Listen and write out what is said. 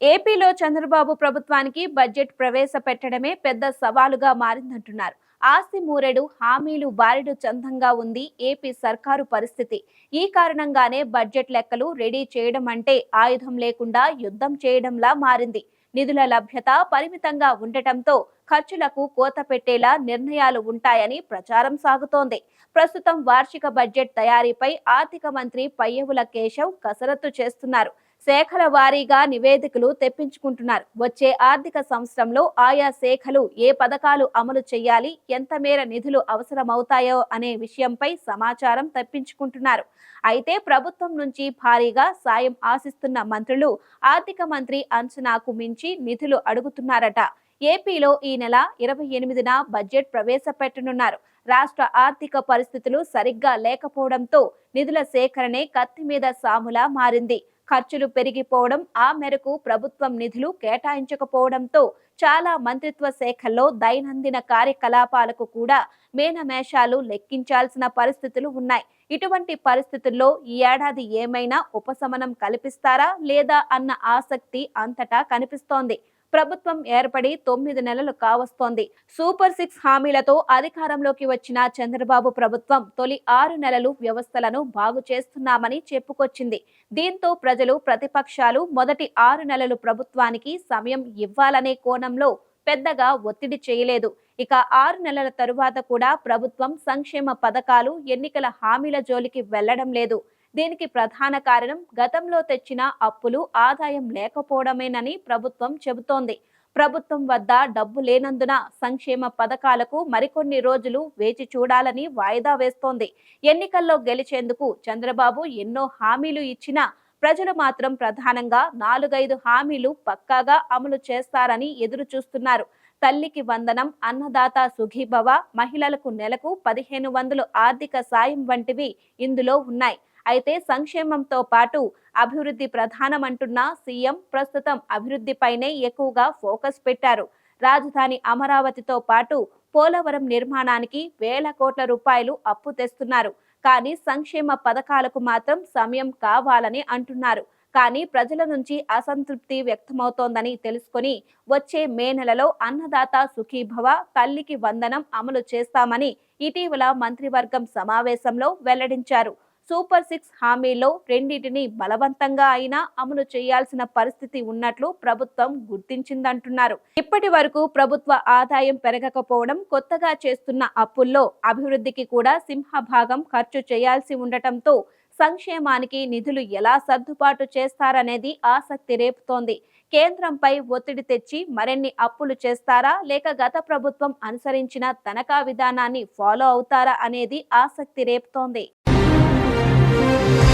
ఏపీలో చంద్రబాబు ప్రభుత్వానికి బడ్జెట్ ప్రవేశపెట్టడమే పెద్ద సవాలుగా మారిందంటున్నారు. ఆస్తి మూరెడు హామీలు బారెడు చందంగా ఉంది ఏపీ సర్కారు పరిస్థితి. ఈ కారణంగానే బడ్జెట్ లెక్కలు రెడీ చేయడం అంటే ఆయుధం లేకుండా యుద్ధం చేయడంలా మారింది. నిధుల లభ్యత పరిమితంగా ఉండటంతో ఖర్చులకు కోత పెట్టేలా నిర్ణయాలు ఉంటాయని ప్రచారం సాగుతోంది. ప్రస్తుతం వార్షిక బడ్జెట్ తయారీపై ఆర్థిక మంత్రి పయ్యవుల కేశవ్ కసరత్తు చేస్తున్నారు. శాఖల వారీగా నివేదికలు తెప్పించుకుంటున్నారు. వచ్చే ఆర్థిక సంవత్సరంలో ఆయా శాఖలు ఏ పథకాలు అమలు చేయాలి ఎంత మేర నిధులు అవసరమవుతాయో అనే విషయంపై సమాచారం తెప్పించుకుంటున్నారు. అయితే ప్రభుత్వం నుంచి భారీగా సాయం ఆశిస్తున్న మంత్రులు ఆర్థిక మంత్రి అంచనాకు మించి నిధులు అడుగుతున్నారట. ఏపీలో ఈ నెల ఇరవై ఎనిమిదిన బడ్జెట్ ప్రవేశపెట్టనున్నారు. రాష్ట్ర ఆర్థిక పరిస్థితులు సరిగ్గా లేకపోవడంతో నిధుల సేకరణే కత్తి మీద సాములా మారింది. ఖర్చులు పెరిగిపోవడం ఆ మేరకు ప్రభుత్వం నిధులు కేటాయించకపోవడంతో చాలా మంత్రిత్వ శాఖల్లో దైనందిన కార్యకలాపాలకు కూడా మేనమేషాలు లెక్కించాల్సిన పరిస్థితులు ఉన్నాయి. ఇటువంటి పరిస్థితుల్లో ఈ ఏడాది ఏమైనా ఉపశమనం కల్పిస్తారా లేదా అన్న ఆసక్తి అంతటా కనిపిస్తోంది. ప్రభుత్వం ఏర్పడి తొమ్మిది నెలలు కావస్తోంది. సూపర్ సిక్స్ హామీలతో అధికారంలోకి వచ్చిన చంద్రబాబు ప్రభుత్వం తొలి ఆరు నెలలు వ్యవస్థలను బాగు చేస్తున్నామని చెప్పుకొచ్చింది. దీంతో ప్రజలు ప్రతిపక్షాలు మొదటి ఆరు నెలలు ప్రభుత్వానికి సమయం ఇవ్వాలనే కోణంలో పెద్దగా ఒత్తిడి చేయలేదు. ఇక ఆరు నెలల తరువాత కూడా ప్రభుత్వం సంక్షేమ పథకాలు ఎన్నికల హామీల జోలికి వెళ్ళడం లేదు. దీనికి ప్రధాన కారణం గతంలో తెచ్చిన అప్పులు ఆదాయం లేకపోవడమేనని ప్రభుత్వం చెబుతోంది. ప్రభుత్వం వద్ద డబ్బు లేనందున సంక్షేమ పథకాలకు మరికొన్ని రోజులు వేచి చూడాలని వాయిదా వేస్తోంది. ఎన్నికల్లో గెలిచేందుకు చంద్రబాబు ఎన్నో హామీలు ఇచ్చినా ప్రజలు మాత్రం ప్రధానంగా నాలుగైదు హామీలు పక్కాగా అమలు చేస్తారని ఎదురు చూస్తున్నారు. తల్లికి వందనం అన్నదాత సుఖీభవ మహిళలకు నెలకు పదిహేను వందలు ఆర్థిక సాయం వంటివి ఇందులో ఉన్నాయి. అయితే సంక్షేమంతో పాటు అభివృద్ధి ప్రధానమంటున్న సీఎం ప్రస్తుతం అభివృద్ధిపైనే ఎక్కువగా ఫోకస్ పెట్టారు. రాజధాని అమరావతితో పాటు పోలవరం నిర్మాణానికి వేల కోట్ల రూపాయలు అప్పు తెస్తున్నారు. కానీ సంక్షేమ పథకాలకు మాత్రం సమయం కావాలని అంటున్నారు. కానీ ప్రజల నుంచి అసంతృప్తి వ్యక్తమవుతోందని తెలుసుకొని వచ్చే మే నెలలో అన్నదాత సుఖీభవ తల్లికి వందనం అమలు చేస్తామని ఇటీవల మంత్రివర్గం సమావేశంలో వెల్లడించారు. సూపర్ సిక్స్ హామీలో రెండింటిని బలవంతంగా అయినా అమలు చేయాల్సిన పరిస్థితి ఉన్నట్లు ప్రభుత్వం గుర్తించిందంటున్నారు. ఇప్పటి వరకు ప్రభుత్వ ఆదాయం పెరగకపోవడం కొత్తగా చేస్తున్న అప్పుల్లో అభివృద్ధికి కూడా సింహభాగం ఖర్చు చేయాల్సి ఉండటంతో సంక్షేమానికి నిధులు ఎలా సర్దుబాటు చేస్తారనేది ఆసక్తి రేపుతోంది. కేంద్రంపై ఒత్తిడి తెచ్చి మరిన్ని అప్పులు చేస్తారా లేక గత ప్రభుత్వం అనుసరించిన తనఖా విధానాన్ని ఫాలో అవుతారా అనేది ఆసక్తి రేపుతోంది. Música